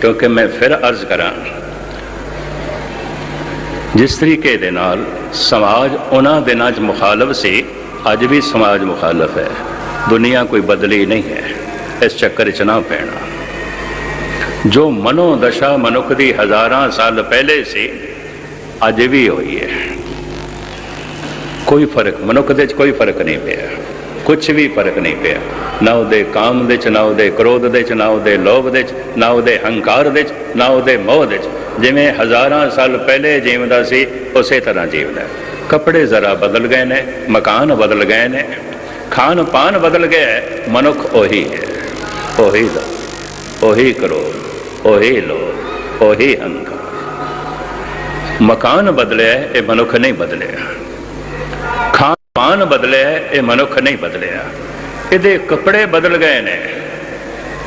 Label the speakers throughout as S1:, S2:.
S1: ਕਿਉਂਕਿ ਮੈਂ ਫਿਰ ਅਰਜ਼ ਕਰਾਂ ਜਿਸ ਤਰੀਕੇ ਦੇ ਨਾਲ ਸਮਾਜ ਉਹਨਾਂ ਦਿਨਾਂ 'ਚ ਮੁਖਾਲਫ ਸੀ, ਅੱਜ ਵੀ ਸਮਾਜ ਮੁਖਾਲਫ ਹੈ। ਦੁਨੀਆ ਕੋਈ ਬਦਲੀ ਨਹੀਂ ਹੈ, ਇਸ ਚੱਕਰ 'ਚ ਨਾ ਪੈਣਾ। ਜੋ ਮਨੋ ਦਸ਼ਾ ਮਨੁੱਖ ਦੀ ਹਜ਼ਾਰਾਂ ਸਾਲ ਪਹਿਲੇ ਸੀ, ਅੱਜ ਵੀ ਹੋਈ ਹੈ। ਕੋਈ ਫ਼ਰਕ, ਮਨੁੱਖ ਦੇ 'ਚ ਕੋਈ ਫ਼ਰਕ ਨਹੀਂ ਪਿਆ। ਕੁਝ ਵੀ ਫ਼ਰਕ ਨਹੀਂ ਪਿਆ। ਨਾ ਉਹਦੇ ਕਾਮ ਦੇ 'ਚ, ਨਾ ਉਹਦੇ ਕ੍ਰੋਧ ਦੇ 'ਚ, ਨਾ ਉਹਦੇ ਲੋਭ ਦੇ 'ਚ, ਨਾ ਉਹਦੇ ਹੰਕਾਰ ਦੇ 'ਚ, ਨਾ ਉਹਦੇ ਮੋਹ ਦੇ 'ਚ। ਜਿਵੇਂ ਹਜ਼ਾਰਾਂ ਸਾਲ ਪਹਿਲੇ ਜੀਵਦਾ ਸੀ, ਉਸੇ ਤਰ੍ਹਾਂ ਜੀਵਦਾ ਕੱਪੜੇ ਜ਼ਰਾ ਬਦਲ ਗਏ ਨੇ, ਮਕਾਨ ਬਦਲ ਗਏ ਨੇ ਖਾਨ ਪਾਨ ਬਦਲ ਗਿਆ ਮਨੁੱਖ ਉਹੀ ਹੈ। ਉਹੀ ਦਾ ਉਹੀ ਕਰੋ ਉਹੀ ਲੋ ਉਹੀ ਹੰਕਾਰ। ਮਕਾਨ ਬਦਲਿਆ ਇਹ ਮਨੁੱਖ ਨਹੀਂ ਬਦਲਿਆ। ਖਾਣ ਪਾਨ ਬਦਲਿਆ ਇਹ ਮਨੁੱਖ ਨਹੀਂ ਬਦਲਿਆ। ਇਹਦੇ ਕੱਪੜੇ ਬਦਲ ਗਏ ਨੇ,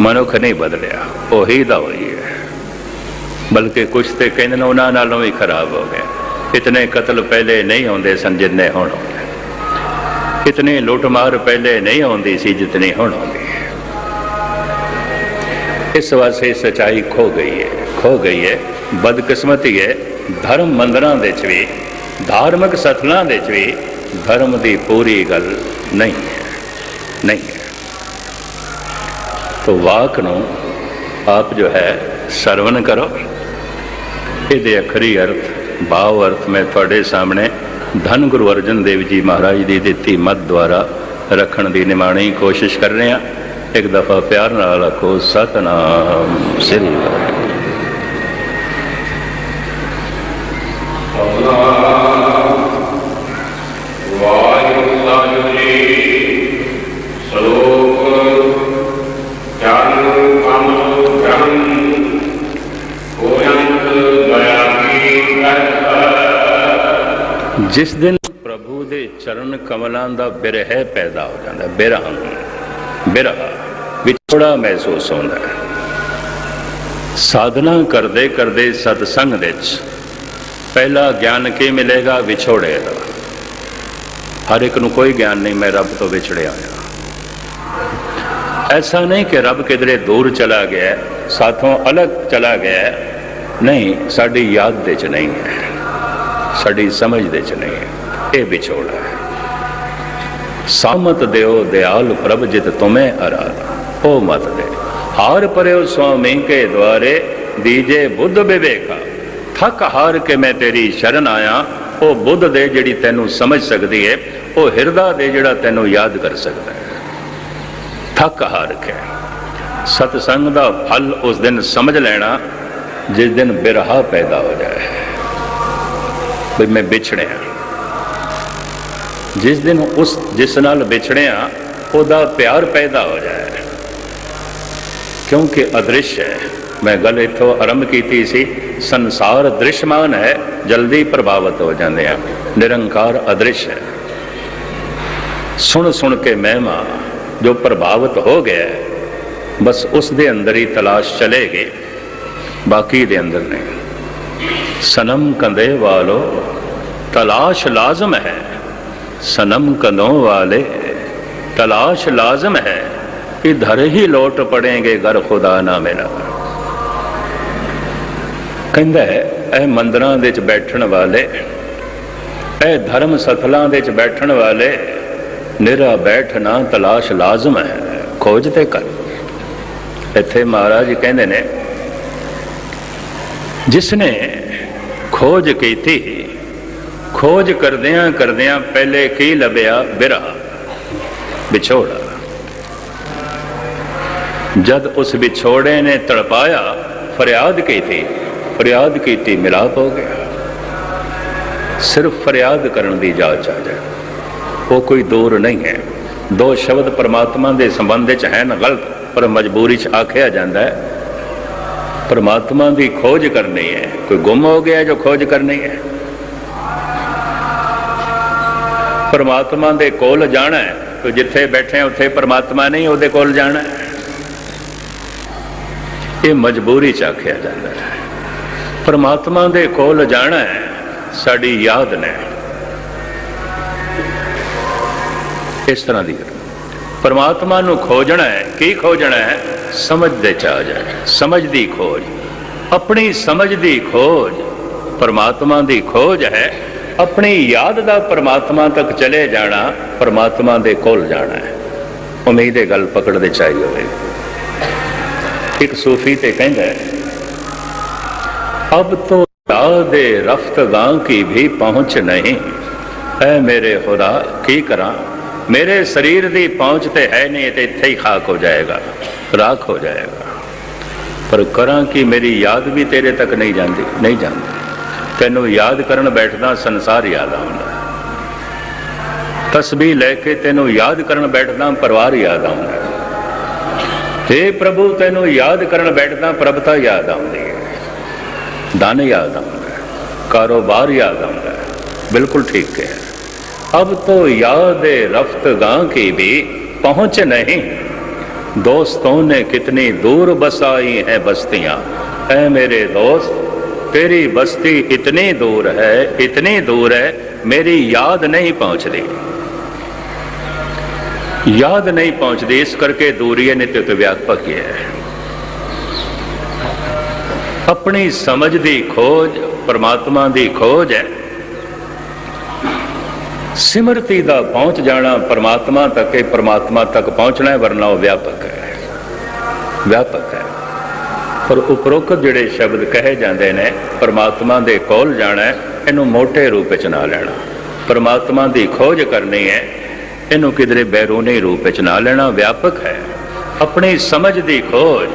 S1: ਮਨੁੱਖ ਨਹੀਂ ਬਦਲਿਆ। ਉਹੀ ਦਾ ਹੋਈ ਹੈ। ਬਲਕਿ ਕੁਛ ਤੇ ਕਹਿੰਦੇ ਨੇ, ਉਹਨਾਂ ਨਾਲੋਂ ਵੀ ਖਰਾਬ ਹੋ ਗਏ। ਇਤਨੇ ਕਤਲ ਪਹਿਲੇ ਨਹੀਂ ਹੁੰਦੇ ਸਨ ਜਿੰਨੇ ਹੁਣ ਹੁੰਦੇ ਇਤਨੇ ਲੁੱਟਮਾਰ ਪਹਿਲੇ ਨਹੀਂ ਆਉਂਦੀ ਸੀ ਜਿਤਨੀ ਹੁਣ ਆਉਂਦੀ ਇਸ ਵਾਸਤੇ ਸਚਾਈ ਖੋ ਗਈ ਹੈ, ਖੋ ਗਈ ਹੈ। ਬਦਕਿਸਮਤੀ ਹੈ। ਧਰਮ ਮੰਦਰਾਂ ਦੇ ਚ ਵੀ, ਧਾਰਮਿਕ ਸਥਲਾਂ ਦੇ ਚ ਵੀ ਧਰਮ ਦੀ ਪੂਰੀ ਗੱਲ ਨਹੀਂ ਹੈ ਨਹੀਂ ਹੈ। ਤੋ ਵਾਕ ਨੂੰ ਆਪ ਜੋ ਹੈ ਸਰਵਨ ਕਰੋ। ਇਹਦੇ ਅਖਰੀ ਅਰਥ, ਭਾਵ ਅਰਥ ਮੈਂ ਤੁਹਾਡੇ ਸਾਹਮਣੇ ਧੰਨ ਗੁਰੂ ਅਰਜਨ ਦੇਵ ਜੀ ਮਹਾਰਾਜ ਦੀ ਦਿੱਤੀ ਮਤ ਦੁਆਰਾ ਰੱਖਣ ਦੀ ਨਿਮਾਣੀ ਕੋਸ਼ਿਸ਼ ਕਰ ਰਹੇ। ਹਾਂ ਇੱਕ ਦਫਾ ਪਿਆਰ ਨਾਲ ਆਖੋ, ਸਤਨਾਮ, ਸ੍ਰੀ ਵਾਹਿਗੁਰੂ ਜਿਸ ਦਿਨ ਪ੍ਰਭੂ ਦੇ ਚਰਨ ਕਮਲਾਂ ਦਾ ਬਿਰਹ ਪੈਦਾ ਹੋ ਜਾਂਦਾ, ਬਿਰਹ ਬਿਰਹ ਵਿਛੋੜਾ ਮਹਿਸੂਸ ਹੁੰਦਾ ਹੈ। ਸਾਧਨਾ ਕਰਦੇ ਕਰਦੇ ਸਤਸੰਗ ਵਿੱਚ ਪਹਿਲਾ ਗਿਆਨ ਕੀ ਮਿਲੇਗਾ? ਵਿਛੋੜੇ ਦਾ। ਹਰ ਇੱਕ ਨੂੰ ਕੋਈ ਗਿਆਨ ਨਹੀਂ, ਮੈਂ ਰੱਬ ਤੋਂ ਵਿਛੜਿਆ ਹੋਇਆ। ਐਸਾ ਨਹੀਂ ਕਿ ਰੱਬ ਕਿਧਰੇ ਦੂਰ ਚਲਾ ਗਿਆ, ਸਾਥੋਂ ਅਲੱਗ ਚਲਾ ਗਿਆ। ਨਹੀਂ, ਸਾਡੀ ਯਾਦ ਦੇ ਚ ਨਹੀਂ ਹੈ, ਸਾਡੀ ਸਮਝ ਦੇ ਚ ਨਹੀਂ ਹੈ। ਇਹ ਵਿਛੋੜਾ ਹੈ। ਸਾਮਤ ਦਿਓ ਦਿਆਲ ਪ੍ਰਭ ਜਿਤ ਤੁਮੇ ਅਰਾਧਾ ਉਹ ਮਤ ਦੇ। ਹਾਰ ਪਰਿਓ ਸੁਆਮੀ ਕੇ ਦੁਆਰੇ, ਦੀਜੇ ਬੁੱਧ ਵਿਵੇਕਾ। ਥੱਕ ਹਾਰ ਕੇ ਮੈਂ ਤੇਰੀ ਸ਼ਰਨ ਆਇਆ ਉਹ ਬੁੱਧ ਦੇ ਜਿਹੜੀ ਤੈਨੂੰ ਸਮਝ ਸਕਦੀ ਹੈ ਉਹ ਹਿਰਦਾ ਦੇ ਜਿਹੜਾ ਤੈਨੂੰ ਯਾਦ ਕਰ ਸਕਦਾ ਹੈ ਥੱਕ ਹਾਰ ਕੇ। ਸਤਸੰਗ ਦਾ ਫਲ ਉਸ ਦਿਨ ਸਮਝ ਲੈਣਾ, ਜਿਸ ਦਿਨ ਬਿਰਹਾ ਪੈਦਾ ਹੋ ਜਾਏ। ਵੀ ਮੈਂ ਵਿਛੜਿਆ। ਜਿਸ ਦਿਨ ਉਸ, ਜਿਸ ਨਾਲ ਵਿਛੜਿਆ, ਉਹਦਾ ਪਿਆਰ ਪੈਦਾ ਹੋ ਜਾਏ। ਕਿਉਂਕਿ ਅਦ੍ਰਿਸ਼ ਹੈ। ਮੈਂ ਗੱਲ ਇੱਥੋਂ ਆਰੰਭ ਕੀਤੀ ਸੀ ਸੰਸਾਰ ਦ੍ਰਿਸ਼ਮਾਨ ਹੈ, ਜਲਦੀ ਪ੍ਰਭਾਵਿਤ ਹੋ ਜਾਂਦੇ ਆ। ਨਿਰੰਕਾਰ ਅਦ੍ਰਿਸ਼ ਹੈ। ਸੁਣ ਸੁਣ ਕੇ ਮਹਿਮਾ ਜੋ ਪ੍ਰਭਾਵਿਤ ਹੋ ਗਿਆ ਬਸ ਉਸ ਦੇ ਅੰਦਰ ਹੀ ਤਲਾਸ਼ ਚਲੇਗੀ, ਬਾਕੀ ਦੇ ਅੰਦਰ ਨਹੀਂ। ਸਨਮ ਕੰਦੇ ਵਾਲੋ, ਤਲਾਸ਼ ਲਾਜ਼ਮ ਹੈ। ਸਨਮ ਕੰਦੋਂ ਵਾਲੇ, ਤਲਾਸ਼ ਲਾਜ਼ਮ ਹੈ। ਕਿ ਧਰ ਹੀ ਲੋਟ ਪੜेंगे ਘਰ ਖੁਦਾ ਨਾ ਮੇਰਾ ਕਹਿੰਦਾ ਹੈ, ਇਹ ਮੰਦਰਾਂ ਦੇ ਵਿੱਚ ਬੈਠਣ ਵਾਲੇ, ਇਹ ਧਰਮ ਸਥਲਾਂ ਦੇ ਵਿੱਚ ਬੈਠਣ ਵਾਲੇ, ਨਿਰਾ ਬੈਠਣਾ ਤਲਾਸ਼ ਲਾਜ਼ਮ ਹੈ, ਖੋਜ ਤੇ ਕਰ। ਇੱਥੇ ਮਹਾਰਾਜ ਕਹਿੰਦੇ ਨੇ ਜਿਸ ਨੇ ਖੋਜ ਕੀਤੀ, ਖੋਜ ਕਰਦਿਆਂ ਕਰਦਿਆਂ ਪਹਿਲੇ ਕੀ ਲੱਭਿਆ? ਬਿਰਾ ਵਿਛੋੜਾ। ਜਦ ਉਸ ਵਿਛੋੜੇ ਨੇ ਤੜਪਾਇਆ, ਫਰਿਆਦ ਕੀਤੀ ਫਰਿਆਦ ਕੀਤੀ, ਮਿਲਾਪ ਹੋ ਗਿਆ। ਸਿਰਫ ਫਰਿਆਦ ਕਰਨ ਦੀ ਜਾਚ ਆ ਜਾਏ। ਉਹ ਕੋਈ ਦੂਰ ਨਹੀਂ ਹੈ। ਦੋ ਸ਼ਬਦ ਪਰਮਾਤਮਾ ਦੇ ਸੰਬੰਧ ਵਿੱਚ ਹਨ ਗਲਤ, ਪਰ ਮਜਬੂਰੀ 'ਚ ਆਖਿਆ ਜਾਂਦਾ ਹੈ, ਪਰਮਾਤਮਾ ਦੀ ਖੋਜ ਕਰਨੀ ਹੈ। ਕੋਈ ਗੁੰਮ ਹੋ ਗਿਆ ਜੋ ਖੋਜ ਕਰਨੀ ਹੈ। ਪਰਮਾਤਮਾ ਦੇ ਕੋਲ ਜਾਣਾ ਹੈ। ਤੇ ਜਿੱਥੇ ਬੈਠੇ ਉੱਥੇ ਪਰਮਾਤਮਾ ਨਹੀਂ, ਉਹਦੇ ਕੋਲ ਜਾਣਾ ਇਹ ਮਜਬੂਰੀ ਚ ਆਖਿਆ ਜਾਂਦਾ ਹੈ। ਪਰਮਾਤਮਾ ਦੇ ਕੋਲ ਜਾਣਾ ਹੈ, ਸਾਡੀ ਯਾਦ ਨੇ। ਇਸ ਤਰ੍ਹਾਂ ਦੀ ਪਰਮਾਤਮਾ ਨੂੰ ਖੋਜਣਾ ਹੈ, ਕੀ ਖੋਜਣਾ ਹੈ? ਸਮਝ ਦੇ ਚ ਆ ਜਾਏ, ਸਮਝ ਦੀ ਖੋਜ। ਆਪਣੀ ਸਮਝ ਦੀ ਖੋਜ, ਪਰਮਾਤਮਾ ਦੀ ਖੋਜ ਹੈ। ਆਪਣੀ ਯਾਦ ਦਾ ਪਰਮਾਤਮਾ ਤੱਕ ਚਲੇ ਜਾਣਾ, ਪਰਮਾਤਮਾ ਦੇ ਕੋਲ ਜਾਣਾ ਹੈ। ਉਮੀਦ ਇਹ ਗੱਲ ਪਕੜਦੇ ਚਾਹੀ ਹੋਵੇ। ਇੱਕ ਸੂਫੀ ਤੇ ਕਹਿੰਦਾ ਹੈ ਅਬ ਤੋ ਦੇ ਰਫਤਗਾਂ ਕੀ ਵੀ ਪਹੁੰਚ ਨਹੀਂ। ਐ ਮੇਰੇ ਖੁਦਾ, ਕੀ ਕਰਾਂ? ਮੇਰੇ ਸਰੀਰ ਦੀ ਪਹੁੰਚ ਤੇ ਹੈ ਨਹੀਂ ਤੇ ਇੱਥੇ ਹੀ ਖਾਕ ਹੋ ਜਾਏਗਾ, ਰਾਖ ਹੋ ਜਾਏਗਾ। ਪਰ ਕਰਾਂ ਕਿ ਮੇਰੀ ਯਾਦ ਵੀ ਤੇਰੇ ਤੱਕ ਨਹੀਂ ਜਾਂਦੀ ਨਹੀਂ ਜਾਂਦੀ। ਤੈਨੂੰ ਯਾਦ ਕਰਨ ਬੈਠਦਾ ਸੰਸਾਰ ਯਾਦ ਆਉਂਦਾ। ਤਸਬੀਹ ਲੈ ਕੇ ਤੈਨੂੰ ਯਾਦ ਕਰਨ ਬੈਠਦਾ ਪਰਿਵਾਰ ਯਾਦ ਆਉਂਦਾ। ਤੇ ਪ੍ਰਭੂ, ਤੈਨੂੰ ਯਾਦ ਕਰਨ ਬੈਠਦਾ ਪ੍ਰਭਤਾ ਯਾਦ ਆਉਂਦੀ। दाने याद आऊँगा, कारोबार याद आऊँगा। बिल्कुल ठीक है। अब तो याद रफ्त गां की भी पहुँच नहीं। दोस्तों ने कितनी दूर बसाई हैं बस्तियाँ। है मेरे दोस्त, तेरी बस्ती इतनी दूर है, इतनी दूर है, मेरी याद नहीं पहुँच रही। याद नहीं पहुँच रही, इस करके दूरी नित्य तो व्यापक है। ਆਪਣੀ ਸਮਝ ਦੀ ਖੋਜ, ਪਰਮਾਤਮਾ ਦੀ ਖੋਜ ਹੈ। ਸਿਮਰਤੀ ਦਾ ਪਹੁੰਚ ਜਾਣਾ ਪਰਮਾਤਮਾ ਤੱਕ ਹੈ ਪਰਮਾਤਮਾ ਤੱਕ ਪਹੁੰਚਣਾ ਹੈ, ਵਰਨਾ ਉਹ ਵਿਆਪਕ ਹੈ। ਵਿਆਪਕ ਹੈ। ਪਰ ਉਪਰੋਕਤ ਜਿਹੜੇ ਸ਼ਬਦ ਕਹੇ ਜਾਂਦੇ ਨੇ, ਪਰਮਾਤਮਾ ਦੇ ਕੋਲ ਜਾਣਾ ਇਹਨੂੰ ਮੋٹے ਰੂਪ ਵਿੱਚ ਨਾ ਲੈਣਾ। ਪਰਮਾਤਮਾ ਦੀ ਖੋਜ ਕਰਨੀ ਹੈ, ਇਹਨੂੰ ਕਿਧਰੇ ਬੈਰੂਨੀ ਰੂਪ ਵਿੱਚ ਨਾ ਲੈਣਾ। ਵਿਆਪਕ ਹੈ। ਆਪਣੀ ਸਮਝ ਦੀ ਖੋਜ,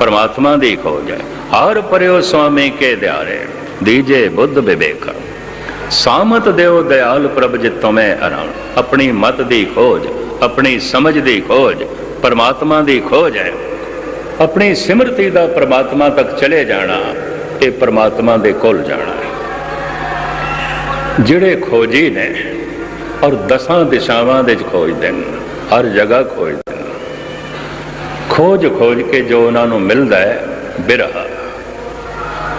S1: ਪਰਮਾਤਮਾ ਦੀ ਖੋਜ ਹੈ। ਹਰ ਪਰਿਓ ਸੁਆਮੀ ਕੇ ਦਿਆਰੇ ਦੀਜੇ ਬੁੱਧ ਵਿਵੇਕ। ਸਾਮਤ ਦਿਓ ਦਿਆਲ ਪ੍ਰਭ ਜਿਤੋਂ ਮੈਂ ਆਰਾਮ ਆਪਣੀ ਮਤ ਦੀ ਖੋਜ, ਆਪਣੀ ਸਮਝ ਦੀ ਖੋਜ, ਪਰਮਾਤਮਾ ਦੀ ਖੋਜ ਹੈ। ਆਪਣੀ ਸਿਮਰਤੀ ਦਾ ਪਰਮਾਤਮਾ ਤੱਕ ਚਲੇ ਜਾਣਾ, ਇਹ ਪਰਮਾਤਮਾ ਦੇ ਕੋਲ ਜਾਣਾ ਹੈ। ਜਿਹੜੇ ਖੋਜੀ ਨੇ, ਔਰ ਦਸਾਂ ਦਿਸ਼ਾਵਾਂ ਦੇ ਖੋਜਦੇ ਨੇ, ਹਰ ਜਗ੍ਹਾ ਖੋਜਦੇ ਨੇ। ਖੋਜ ਖੋਜ ਕੇ ਜੋ ਉਹਨਾਂ ਨੂੰ ਮਿਲਦਾ ਹੈ, ਬਿਰਹਾ।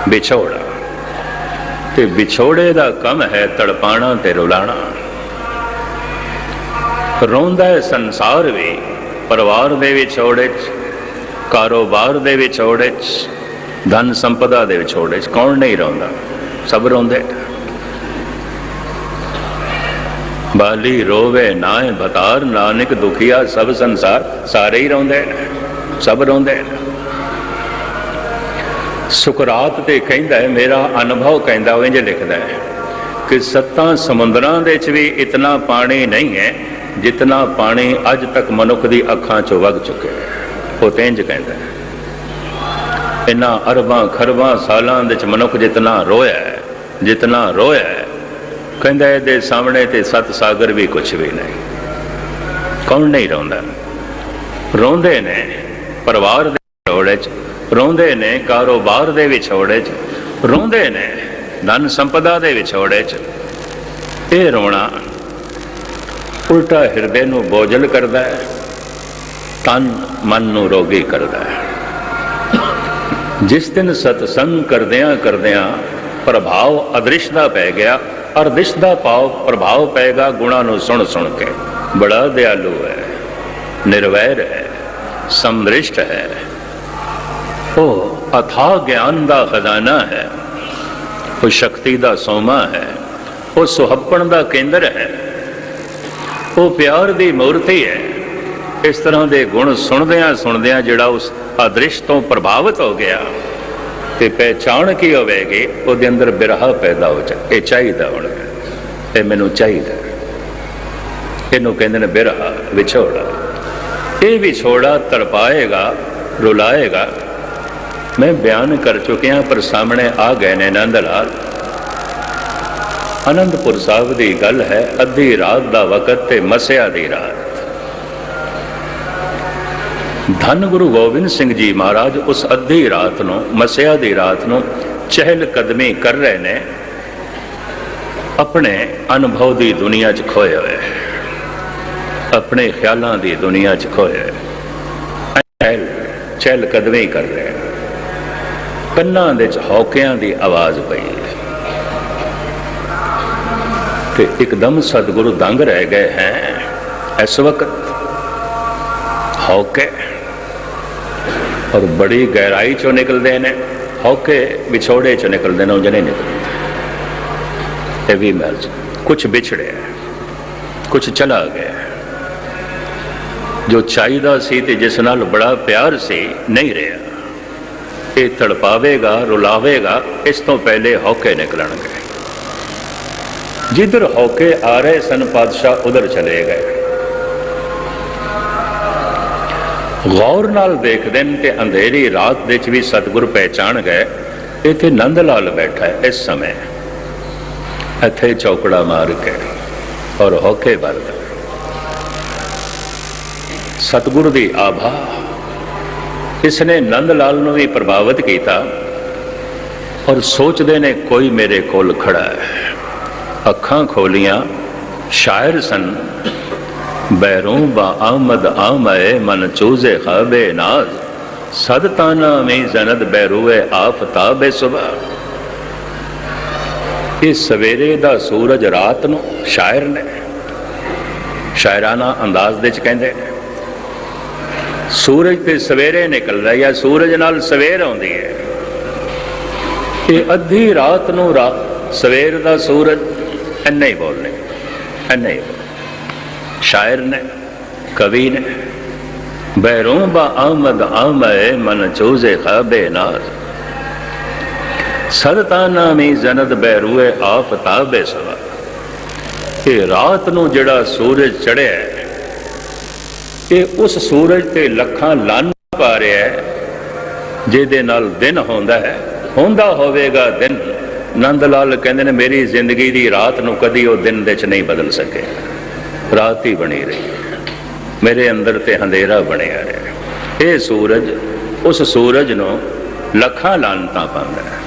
S1: ਵਿਛੋੜਾ। ਤੇ ਵਿਛੋੜੇ ਦਾ ਕੰਮ ਹੈ ਤੜਪਾਣਾ ਤੇ ਰੁਲਾਣਾ। ਰੋਂਦਾ ਹੈ ਸੰਸਾਰ ਵੀ, ਪਰਿਵਾਰ ਦੇ ਵਿਛੋੜੇ 'ਚ, ਕਾਰੋਬਾਰ ਦੇ ਵਿਛੋੜੇ 'ਚ, ਧਨ ਸੰਪਦਾ ਦੇ ਵਿਛੋੜੇ 'ਚ, ਕੌਣ ਨਹੀਂ ਰੋਂਦਾ? ਸਭ ਰੋਂਦੇ ਬਾਲੀ ਰੋਵੇ ਨਾਏ ਬਤਾਰ, ਨਾਨਕ ਦੁਖੀਆ ਸਭ ਸੰਸਾਰ, ਸਾਰੇ ਹੀ ਰੋਂਦੇ ਸਭ ਰੋਂਦੇ ਨੇ। ਸੁਕਰਾਤ ਤੇ ਕਹਿੰਦਾ ਹੈ, ਮੇਰਾ ਅਨੁਭਵ ਕਹਿੰਦਾ ਉਹ ਇੰਜ ਲਿਖਦਾ ਹੈ ਕਿ ਸੱਤਾਂ ਸਮੁੰਦਰਾਂ ਦੇ ਵਿੱਚ ਵੀ ਇਤਨਾ ਪਾਣੀ ਨਹੀਂ ਹੈ ਜਿਤਨਾ ਪਾਣੀ ਅੱਜ ਤੱਕ ਮਨੁੱਖ ਦੀ ਅੱਖਾਂ 'ਚੋਂ ਵਗ ਚੁੱਕਿਆ ਹੈ। ਉਹ ਤੇ ਕਹਿੰਦਾ ਹੈ, ਇਨ੍ਹਾਂ ਅਰਬਾਂ ਖਰਬਾਂ ਸਾਲਾਂ ਦੇ ਵਿੱਚ ਮਨੁੱਖ ਜਿਤਨਾ ਰੋਇਆ ਹੈ, ਜਿਤਨਾ ਰੋਇਆ ਹੈ, ਕਹਿੰਦਾ ਇਹਦੇ ਸਾਹਮਣੇ ਤੇ ਸਤ ਸਾਗਰ ਵੀ ਕੁਝ ਵੀ ਨਹੀਂ। ਕੌਣ ਨਹੀਂ ਰੋਂਦਾ? ਰੋਂਦੇ ਨੇ ਪਰਿਵਾਰ ਦੇ ਵਿਛੋੜੇ 'ਚ। ਰੋਂਦੇ ਨੇ ਕਾਰੋਬਾਰ ਦੇ ਵਿਛੋੜੇ 'ਚ, ਰੋਂਦੇ ਨੇ ਧਨ ਸੰਪਦਾ ਦੇ ਵਿਛੋੜੇ 'ਚ। ਇਹ ਰੋਣਾ ਉਲਟਾ ਹਿਰਦੇ ਨੂੰ ਬੋਝਲ ਕਰਦਾ ਹੈ, ਤਨ ਮਨ ਨੂੰ ਰੋਗੀ ਕਰਦਾ ਹੈ। ਜਿਸ ਦਿਨ ਸਤਸੰਗ ਕਰਦਿਆਂ ਕਰਦਿਆਂ ਪ੍ਰਭਾਵ ਅਦ੍ਰਿਸ਼ ਦਾ ਪੈ ਗਿਆ ਅਰਦਿਸ਼ ਦਾ ਭਾਵ ਪ੍ਰਭਾਵ ਪਏਗਾ ਗੁਣਾ ਨੂੰ ਸੁਣ ਸੁਣ ਕੇ। ਬੜਾ ਦਿਆਲੂ ਹੈ, ਨਿਰਵੈਰ ਹੈ ਸਮਰਿਸ਼ਟ ਹੈ। ਉਹ ਅਥਾ ਗਿਆਨ ਦਾ ਖਜ਼ਾਨਾ ਹੈ। ਉਹ ਸ਼ਕਤੀ ਦਾ ਸੋਮਾ ਹੈ। ਉਹ ਸੁਹੱਪਣ ਦਾ ਕੇਂਦਰ ਹੈ। ਉਹ ਪਿਆਰ ਦੀ ਮੂਰਤੀ ਹੈ। ਇਸ ਤਰ੍ਹਾਂ ਦੇ ਗੁਣ ਸੁਣਦਿਆਂ ਸੁਣਦਿਆਂ ਜਿਹੜਾ ਉਸ ਅਦ੍ਰਿਸ਼ ਤੋਂ ਪ੍ਰਭਾਵਿਤ ਹੋ ਗਿਆ, ਤੇ ਪਹਿਚਾਣ ਕੀ ਹੋਵੇਗੀ, ਉਹਦੇ ਅੰਦਰ ਬਿਰਹਾ ਪੈਦਾ ਹੋ ਜਾ ਇਹ ਚਾਹੀਦਾ ਹੁਣ। ਇਹ ਮੈਨੂੰ ਚਾਹੀਦਾ। ਇਹਨੂੰ ਕਹਿੰਦੇ ਨੇ ਬਿਰਹਾ, ਵਿਛੋੜਾ। ਇਹ ਵਿਛੋੜਾ ਤੜਪਾਏਗਾ ਰੁਲਾਏਗਾ। ਮੈਂ ਬਿਆਨ ਕਰ ਚੁੱਕਿਆ, ਪਰ ਸਾਹਮਣੇ ਆ ਗਏ ਨੇ ਆਨੰਦ ਲਾਲ ਅਨੰਦਪੁਰ ਸਾਹਿਬ ਦੀ ਗੱਲ ਹੈ, ਅੱਧੀ ਰਾਤ ਦਾ ਵਕਤ ਤੇ ਮਸਿਆ ਦੀ ਰਾਤ। ਧੰਨ ਗੁਰੂ ਗੋਬਿੰਦ ਸਿੰਘ ਜੀ ਮਹਾਰਾਜ, ਉਸ ਅੱਧੀ ਰਾਤ ਨੂੰ, ਮਸਿਆ ਦੀ ਰਾਤ ਨੂੰ ਚਹਿਲ ਕਦਮੀ ਕਰ ਰਹੇ ਨੇ। ਆਪਣੇ ਅਨੁਭਵ ਦੀ ਦੁਨੀਆ 'ਚ ਖੋਏ ਹੋਏ। ਆਪਣੇ ਖਿਆਲਾਂ ਦੀ ਦੁਨੀਆ 'ਚ ਖੋਏ ਹੋਏ। ਚਹਿਲ ਚਹਿਲ ਕਦਮੀ ਕਰ ਰਹੇ ਕੰਨਾਂ ਦੇ 'ਚ ਹੌਕਿਆਂ ਦੀ ਆਵਾਜ਼ ਪਈ। ਤੇ ਇੱਕਦਮ ਸਤਿਗੁਰੂ ਦੰਗ ਰਹਿ ਗਏ ਹੈ। ਇਸ ਵਕਤ ਹੌਕੇ ਔਰ ਬੜੀ ਗਹਿਰਾਈ ਚੋਂ ਨਿਕਲਦੇ ਨੇ। ਹੌਕੇ ਵਿਛੋੜੇ ਚੋਂ ਨਿਕਲਦੇ ਨੇ ਉਹ ਨਹੀਂ ਨਿਕਲਦੇ। ਇਹ ਵੀ ਮਹਿਲ ਚ ਕੁਝ ਵਿਛੜਿਆ ਕੁਝ ਚਲਾ ਗਿਆ ਜੋ ਚਾਹੀਦਾ ਸੀ ਤੇ ਜਿਸ ਨਾਲ ਬੜਾ ਪਿਆਰ ਸੀ, ਨਹੀਂ ਰਿਹਾ। ਇਹ ਤੜਪਾਵੇਗਾ, ਰੁਲਾਵੇਗਾ, ਇਸ ਤੋਂ ਪਹਿਲੇ ਹੌਕੇ ਨਿਕਲਣਗੇ। ਜਿੱਧਰ ਹੌਕੇ ਆ ਰਹੇ ਸਨ, ਪਾਤਸ਼ਾਹ ਉਧਰ ਚਲੇ ਗਏ। ਗੌਰ ਨਾਲ ਦੇਖਦੇ ਨੇ ਤੇ ਅੰਧੇਰੀ ਰਾਤ ਵਿੱਚ ਵੀ ਸਤਿਗੁਰ ਪਹਿਚਾਣ ਗਏ, ਇੱਥੇ ਨੰਦ ਲਾਲ ਬੈਠਾ ਹੈ ਇਸ ਸਮੇਂ। ਇੱਥੇ ਚੌਕੜਾ ਮਾਰ ਕੇ ਔਰ ਹੋਕੇ ਵਰਦਾ ਸਤਿਗੁਰ ਦੀ ਆਭਾ ਇਸ ਨੇ ਨੰਦ ਲਾਲ ਨੂੰ ਵੀ ਪ੍ਰਭਾਵਿਤ ਕੀਤਾ? ਔਰ ਸੋਚਦੇ ਨੇ ਕੋਈ ਮੇਰੇ ਕੋਲ ਖੜਾ ਹੈ। ਅੱਖਾਂ ਖੋਲੀਆਂ, ਸ਼ਾਇਰ ਸਨ, ਬੈਰੋਂ ਬਾ ਆਮਦ ਆਮਏ ਮਨ ਚੂਜ਼ੇ ਖਾਬੇ ਨਾਜ਼, ਸਦ ਤਾਨਾ ਮੇ ਜ਼ਨਦ ਬੈਰੂਏ ਆਫਤਾਬੇ ਸੁਬਾ ਇਹ ਸਵੇਰੇ ਦਾ ਸੂਰਜ ਰਾਤ ਨੂੰ ਸ਼ਾਇਰ ਨੇ। ਸ਼ਾਇਰਾਨਾ ਅੰਦਾਜ਼ ਦੇ ਚ ਕਹਿੰਦੇ ਨੇ ਸੂਰਜ ਤੇ ਸਵੇਰੇ ਨਿਕਲਦਾ ਜਾਂ ਸੂਰਜ ਨਾਲ ਸਵੇਰ ਆਉਂਦੀ ਹੈ। ਇਹ ਅੱਧੀ ਰਾਤ ਨੂੰ ਰਾਤ ਸਵੇਰ ਦਾ ਸੂਰਜ ਇੰਨੇ ਹੀ ਬੋਲਨੇ, ਇੰਨੇ ਹੀ ਸ਼ਾਇਰ ਨੇ, ਕਵੀ ਨੇ, ਬੈਰੋਂ ਬਾ ਆਮਦ ਆਮਏ ਮਨ ਚੂਜ਼ੇ ਖਾਬੇ ਨਾਜ਼ ਸਦਤਾਨਾ ਮੀ ਜਨਦ ਬੈਰੂਏ ਆਫਤਾਬੇ ਸਵਾ। ਇਹ ਰਾਤ ਨੂੰ ਜਿਹੜਾ ਸੂਰਜ ਚੜਿਆ ਹੈ, ਉਸ ਸੂਰਜ ਤੇ ਲੱਖਾਂ ਲੰਨ ਪਾ ਰਿਹਾ ਹੈ ਜਿਹਦੇ ਨਾਲ ਦਿਨ ਹੁੰਦਾ ਹੈ ਹੁੰਦਾ ਹੋਵੇਗਾ ਦਿਨ। ਨੰਦ ਲਾਲ ਕਹਿੰਦੇ ਨੇ ਮੇਰੀ ਜ਼ਿੰਦਗੀ ਦੀ ਰਾਤ ਨੂੰ ਕਦੀ ਉਹ ਦਿਨ ਦੇ ਚ ਨਹੀਂ ਬਦਲ ਸਕੇ। ਰਾਤ ਹੀ ਬਣੀ ਰਹੀ ਮੇਰੇ ਅੰਦਰ ਤੇ ਹਨੇਰਾ ਬਣਿਆ ਰਿਹਾ ਇਹ ਸੂਰਜ ਉਸ ਸੂਰਜ ਨੂੰ ਲੱਖਾਂ ਲਾਨਤਾਂ ਪਾਉਂਦਾ ਹੈ।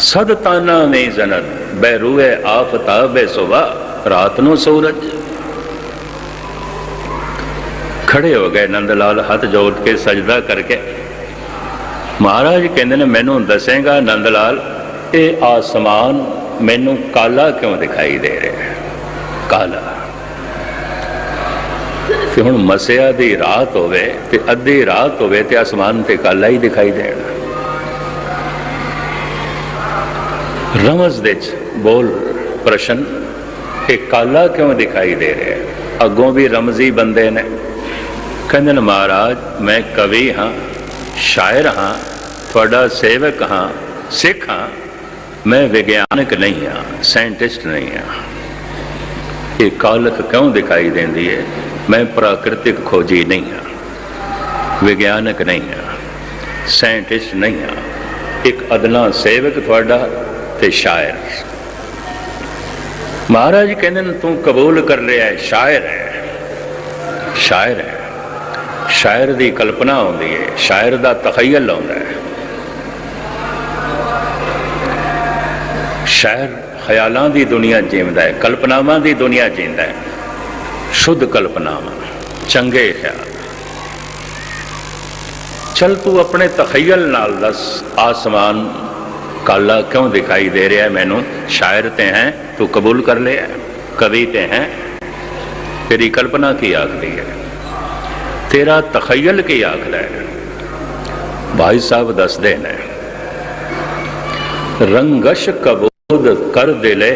S1: ਸਦ ਤਾਨਾ ਨੇ ਜਨਤ ਬੈਰੂਏ ਆਫਤਾਬੇ ਸੁਬਾ ਰਾਤ ਨੂੰ ਸੂਰਜ ਖੜੇ ਹੋ ਗਏ ਨੰਦ ਲਾਲ ਹੱਥ ਜੋੜ ਕੇ ਸਜਦਾ ਕਰਕੇ। ਮਹਾਰਾਜ ਕਹਿੰਦੇ ਨੇ, ਮੈਨੂੰ ਦੱਸੇਗਾ ਨੰਦ ਲਾਲ, ਇਹ ਆਸਮਾਨ ਮੈਨੂੰ ਕਾਲਾ ਕਿਉਂ ਦਿਖਾਈ ਦੇ ਰਿਹਾ ਹੈ? ਕਾਲਾ। ਕਿ ਹੁਣ ਮਸਿਆ ਦੀ ਰਾਤ ਹੋਵੇ ਤੇ ਅੱਧੀ ਰਾਤ ਹੋਵੇ ਤੇ ਆਸਮਾਨ ਤੇ ਕਾਲਾ ਹੀ ਦਿਖਾਈ ਦੇਣਾ। ਰਮਜ਼ ਦੇ ਚ ਬੋਲ, ਪ੍ਰਸ਼ਨ, ਇਹ ਕਾਲਾ ਕਿਉਂ ਦਿਖਾਈ ਦੇ ਰਿਹਾ ਅੱਗੋਂ ਵੀ ਰਮਜ਼ੀ ਬੰਦੇ ਨੇ। ਕਹਿੰਦੇ ਨੇ ਮਹਾਰਾਜ, ਮੈਂ ਕਵੀ ਹਾਂ, ਸ਼ਾਇਰ ਹਾਂ, ਤੁਹਾਡਾ ਸੇਵਕ ਹਾਂ, ਸਿੱਖ ਹਾਂ, ਮੈਂ ਵਿਗਿਆਨਕ ਨਹੀਂ ਹਾਂ, ਸਾਇੰਟਿਸਟ ਨਹੀਂ ਹਾਂ। ਇਹ ਕਾਲਕ ਕਿਉਂ ਦਿਖਾਈ ਦਿੰਦੀ ਹੈ? ਮੈਂ ਪ੍ਰਾਕ੍ਰਿਤਿਕ ਖੋਜੀ ਨਹੀਂ ਹਾਂ, ਵਿਗਿਆਨਕ ਨਹੀਂ ਹਾਂ, ਸਾਇੰਟਿਸਟ ਨਹੀਂ ਹਾਂ। ਇੱਕ ਅਦਨਾ ਸੇਵਕ ਤੁਹਾਡਾ ਤੇ ਸ਼ਾਇਰ। ਮਹਾਰਾਜ ਕਹਿੰਦੇ ਨੇ, ਤੂੰ ਕਬੂਲ ਕਰ ਰਿਹਾ ਹੈ, ਸ਼ਾਇਰ ਹੈ ਸ਼ਾਇਰ ਹੈ। ਸ਼ਾਇਰ ਦੀ ਕਲਪਨਾ ਆਉਂਦੀ ਹੈ ਸ਼ਾਇਰ ਦਾ ਤਖਯਲ ਆਉਂਦਾ ਹੈ ਸ਼ਾਇਰ ਖਿਆਲਾਂ ਦੀ ਦੁਨੀਆ ਜੀਵਦਾ ਹੈ ਕਲਪਨਾਵਾਂ ਦੀ ਦੁਨੀਆ ਜੀਂਦਾ ਹੈ ਸ਼ੁੱਧ ਕਲਪਨਾਵਾਂ, ਚੰਗੇ ਖਿਆਲ। ਚਲ ਤੂੰ ਆਪਣੇ ਤਖਯਲ ਨਾਲ ਦੱਸ, ਆਸਮਾਨ ਕਾਲਾ ਕਿਉਂ ਦਿਖਾਈ ਦੇ ਰਿਹਾ ਮੈਨੂੰ? ਸ਼ਾਇਰ ਤੇ ਹੈ, ਤੂੰ ਕਬੂਲ ਕਰ ਲਿਆ ਕਵੀ ਤੇ ਹੈ। ਤੇਰੀ ਕਲਪਨਾ ਕੀ ਆਖਦੀ ਹੈ ਤੇਰਾ ਤਖਯਲ ਕੀ ਆਖ ਲੈ? ਭਾਈ ਸਾਹਿਬ ਦੱਸਦੇ ਨੇ, ਰੰਗਸ਼ ਕਬੂਦ ਕਰ ਦਿਲੇ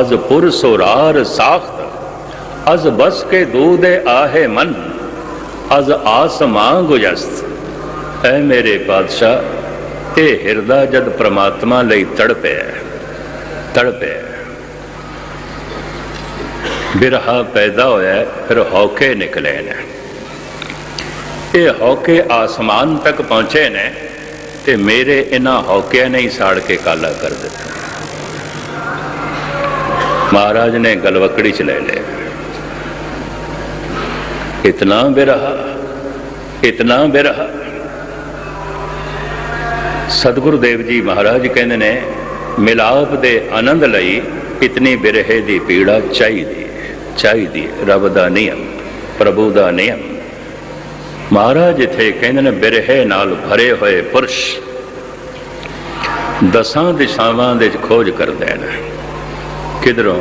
S1: ਅਜ਼ ਪੁਰ ਸੁਰਾਰ ਸਾਖਤ, ਅਜ਼ ਬਸ ਕੇ ਦੂਦੇ ਆਹੇ ਮਨ, ਅਜ਼ ਆਸਮਾਂ ਗੁਜਸਤ ਐ ਮੇਰੇ ਪਾਤਸ਼ਾਹ, ਇਹ ਹਿਰਦਾ ਜਦ ਪ੍ਰਮਾਤਮਾ ਲਈ ਤੜਪਿਆ ਤੜਪਿਆ ਬਿਰਹਾ ਪੈਦਾ ਹੋਇਆ, ਫਿਰ ਹੌਕੇ ਨਿਕਲੇ ਨੇ। ਇਹ ਹੌਕੇ ਆਸਮਾਨ ਤੱਕ ਪਹੁੰਚੇ ਨੇ ਤੇ ਮੇਰੇ ਇਹਨਾਂ ਹੌਕਿਆਂ ਨੇ ਹੀ ਸਾੜ ਕੇ ਕਾਲਾ ਕਰ ਦਿੱਤਾ। ਮਹਾਰਾਜ ਨੇ ਗਲਵਕੜੀ ਚ ਲੈ ਲਿਆ। ਇਤਨਾ ਬਿਰਹਾ ਇਤਨਾ ਬਿਰਹਾ। ਸਤਿਗੁਰੂ ਦੇਵ ਜੀ ਮਹਾਰਾਜ ਕਹਿੰਦੇ ਨੇ, ਮਿਲਾਪ ਦੇ ਆਨੰਦ ਲਈ ਇਤਨੀ ਬਿਰਹੇ ਦੀ ਪੀੜਾ ਚਾਹੀਦੀ ਚਾਹੀਦੀ ਰੱਬ ਦਾ ਨਿਯਮ, ਪ੍ਰਭੂ ਦਾ ਨਿਯਮ। ਮਹਾਰਾਜ ਇਥੇ ਕਹਿੰਦੇ ਨੇ, ਬਿਰਹੇ ਨਾਲ ਭਰੇ ਹੋਏ ਪੁਰਸ਼ ਦਸਾਂ ਦਿਸ਼ਾਵਾਂ ਦੇ ਖੋਜ ਕਰਦੇ ਨੇ। ਕਿਧਰੋਂ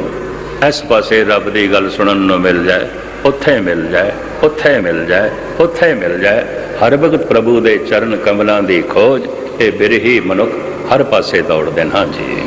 S1: ਇਸ ਪਾਸੇ ਰੱਬ ਦੀ ਗੱਲ ਸੁਣਨ ਨੂੰ ਮਿਲ ਜਾਏ, ਉੱਥੇ ਮਿਲ ਜਾਏ, ਉੱਥੇ ਮਿਲ ਜਾਏ, ਉੱਥੇ ਮਿਲ ਜਾਏ। ਹਰ ਵਕਤ ਪ੍ਰਭੂ ਦੇ ਚਰਨ ਕਮਲਾਂ ਦੀ ਖੋਜ, ਇਹ ਬਿਰਹੀ ਮਨੁੱਖ ਹਰ ਪਾਸੇ ਦੌੜਦੇ ਨੇ। ਹਾਂ ਜੀ